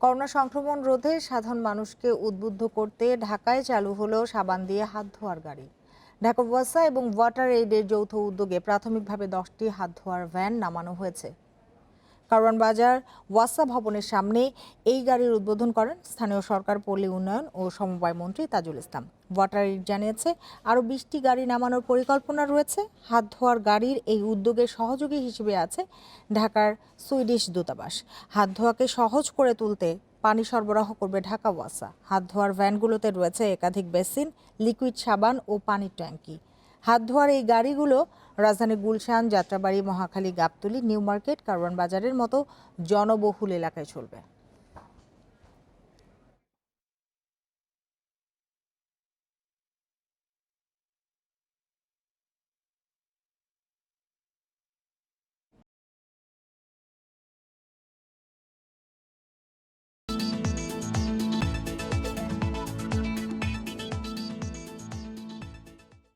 Corona সংক্রমণ রোধে সাধারণ মানুষকে উদ্বুদ্ধ করতে ঢাকায় চালু হলো সাবান দিয়ে হাত ধোয়ার গাড়ি। ঢাকা ওয়াসা এবং ওয়াটার এইডের যৌথ উদ্যোগে প্রাথমিকভাবে দশটি হাত ধোয়ার ভ্যান নামানো হয়েছে। কারওয়ান বাজার ওয়াসা ভবনের সামনে এই গাড়ির উদ্বোধন করেন স্থানীয় সরকার, পল্লী উন্নয়ন ও সমবায় মন্ত্রী তাজুল ইসলাম। ওয়াটার এইড জানিয়েছে, আরও বিশটি গাড়ি নামানোর পরিকল্পনা রয়েছে। হাত ধোয়ার গাড়ির এই উদ্যোগের সহযোগী হিসেবে আছে ঢাকার সুইডিশ দূতাবাস। হাত ধোয়াকে সহজ করে তুলতে পানি সরবরাহ করবে ঢাকা ওয়াসা। হাত ধোয়ার ভ্যানগুলোতে রয়েছে একাধিক বেসিন, লিকুইড সাবান ও পানির ট্যাঙ্কি। হাত ধোয়ার এই গাড়িগুলো রাজধানী গুলশান, যাত্রাবাড়ি, মহাখালী, গাবতলী, নিউ মার্কেট, কারওয়ান বাজারের মতো জনবহুল এলাকায় চলবে।